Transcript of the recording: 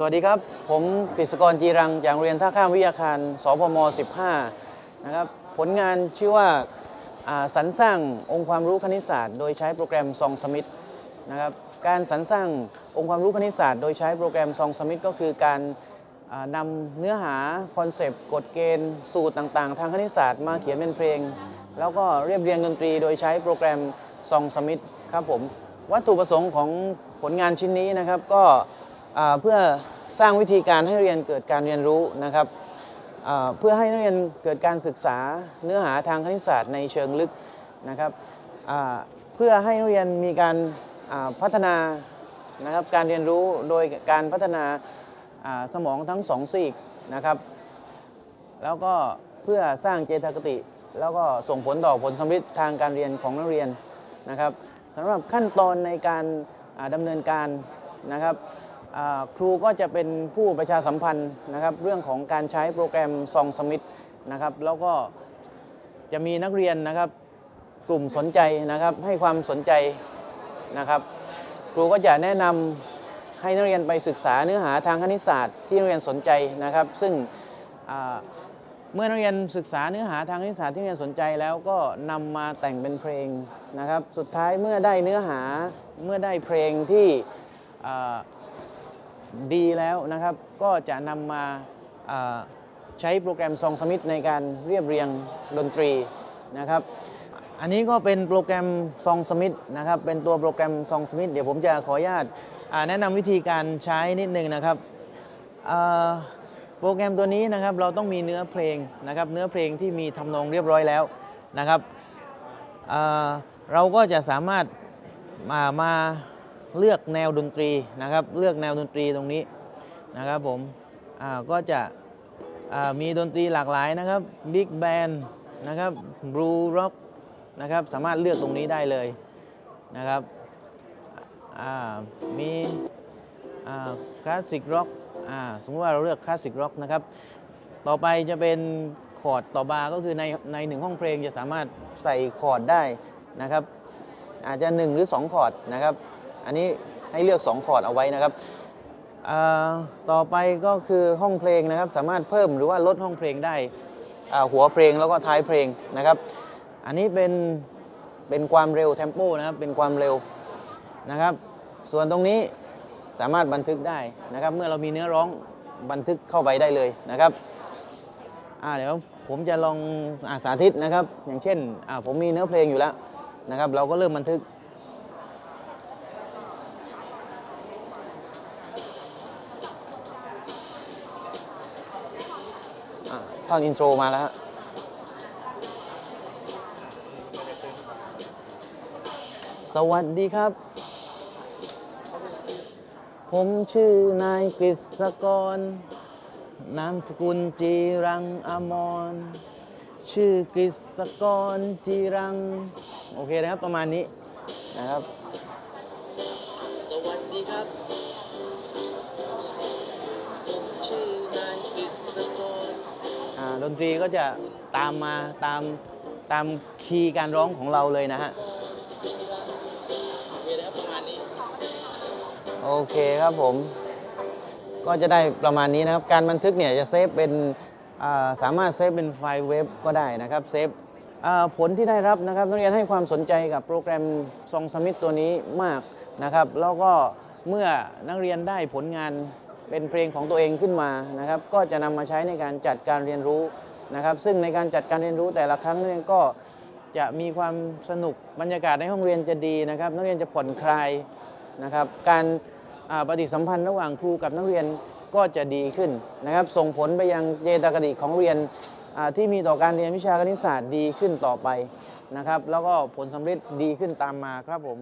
สวัสดีครับ ผมกฤษกรจีรังจากโรงเรียนท่าข้ามวิทยาคาร สพม 15 นะครับ ผลงานชื่อว่าสรรสร้างองค์ความรู้คณิตศาสตร์ โดยใช้โปรแกรมซองสมิธนะครับ การสรรสร้างองค์ความรู้คณิตศาสตร์ โดยใช้โปรแกรมซองสมิธก็คือการอ่านำเนื้อหาคอนเซปต์กฎเกณฑ์สูตรต่างๆ ทางคณิตศาสตร์มาเขียนเป็นเพลง แล้วก็เรียบเรียงดนตรี โดยใช้โปรแกรมซองสมิธครับผม วัตถุประสงค์ของผลงานชิ้นนี้นะครับก็ เพื่อสร้างวิธีการให้เรียนเกิดการเรียนรู้นะครับเพื่อให้นักเรียนเกิดการศึกษาเนื้อหาทางคณิตศาสตร์ในเชิงลึกนะครับเพื่อให้นักเรียนมีการพัฒนานะครับการเรียนรู้โดยการพัฒนาสมองทั้งสองซีกนะครับ แล้วก็เพื่อสร้างเจตคติ แล้วก็ส่งผลต่อผลสำลิดทางการเรียนของนักเรียนนะครับสำหรับขั้นตอนในการอ่าดำเนินการนะครับ ครูก็จะเป็นผู้ประชาสัมพันธ์นะครับเรื่องของการใช้โปรแกรมซองสมิธนะครับแล้วก็จะมีนักเรียนนะครับกลุ่มสนใจนะครับให้ความสนใจนะครับครูก็จะแนะนำให้นักเรียนไปศึกษาเนื้อหาทางคณิตศาสตร์ที่นักเรียนสนใจนะครับ ซึ่งเมื่อนักเรียนศึกษาเนื้อหาทางคณิตศาสตร์ที่นักเรียนสนใจแล้วก็นำมาแต่งเป็นเพลงนะครับ สุดท้ายเมื่อได้เนื้อหาเมื่อได้เพลงที่ ดีแล้วนะครับ ก็จะนำมาใช้โปรแกรมซองสมิธในการเรียบเรียงดนตรีนะครับ อันนี้ก็เป็นโปรแกรมซองสมิธนะครับ เป็นตัวโปรแกรมซองสมิธเดี๋ยวผมจะขออนุญาตแนะนำวิธีการใช้นิดนึงนะครับโปรแกรมตัวนี้นะครับเราต้องมีเนื้อเพลงนะครับ เนื้อเพลงที่มีทำนองเรียบร้อยแล้วนะครับเอ่อเราก็จะสามารถมามา เลือกแนวดนตรีนะครับ เลือกแนวดนตรีตรงนี้นะครับผมก็จะมีดนตรีหลากหลายนะครับบิ๊กแบนนะครับบลูร็อกนะครับสามารถเลือกตรงนี้ได้เลยนะครับมีคลาสสิกร็อกสมมติว่าเราเลือกคลาสสิกร็อกนะครับต่อไปจะเป็นคอร์ดต่อบาร์ก็คือในในหนึ่งห้องเพลงจะสามารถใส่คอร์ดได้นะครับอาจจะ 1 หรือ 2 คอร์ดนะครับ อันนี้ให้เลือก 2 คอร์ดเอาไว้นะครับต่อไปก็คือห้องเพลงนะครับ สามารถเพิ่มหรือว่าลดห้องเพลงได้หัวเพลงแล้วก็ท้ายเพลงนะครับ อันนี้เป็นเป็นความเร็วเทมโปนะครับเป็นความเร็วนะครับ ส่วนตรงนี้สามารถบันทึกได้นะครับ เมื่อเรามีเนื้อร้องบันทึกเข้าไปได้เลยนะครับอ่าเดี๋ยวผมจะลองอาสาธิตนะครับ อย่างเช่นอ่าผมมีเนื้อเพลงอยู่แล้วนะครับ เราก็เริ่มบันทึก ท่อนอินโทรมาแล้วสวัสดีครับ ผมชื่อนายกฤษกร นามสกุลจีรังอมร ชื่อกฤษกรจีรัง โอเคนะครับ ประมาณนี้นะครับ สวัสดีครับ ดนตรีก็จะตามมาตามตามคีย์การร้องของเราเลยนะฮะโอเคครับผม ก็จะได้ประมาณนี้นะครับ การบันทึกเนี่ยจะเซฟเป็นาสามารถเซฟเป็นไฟล์เว็บก็ได้นะครับเซฟผลที่ได้รับนะครับนักเรียนให้ความสนใจกับโปรแกรมซองสมิธตัวนี้มากนะครับ แล้วก็เมื่อนักเรียนได้ผลงาน เป็นเพลงของตัวเองขึ้นมานะครับก็จะนำมาใช้ในการจัดการเรียนรู้นะครับ ซึ่งในการจัดการเรียนรู้แต่ละครั้งนักเรียนก็จะมีความสนุกบรรยากาศในห้องเรียนจะดีนะครับ นักเรียนจะผ่อนคลายนะครับ การปฏิสัมพันธ์ระหว่างครูกับนักเรียนก็จะดีขึ้นนะครับ ส่งผลไปยังเจตคติของเรียนที่มีต่อการเรียนวิชาคณิตศาสตร์ดีขึ้นต่อไปนะครับ แล้วก็ผลสำเร็จดีขึ้นตามมาครับผม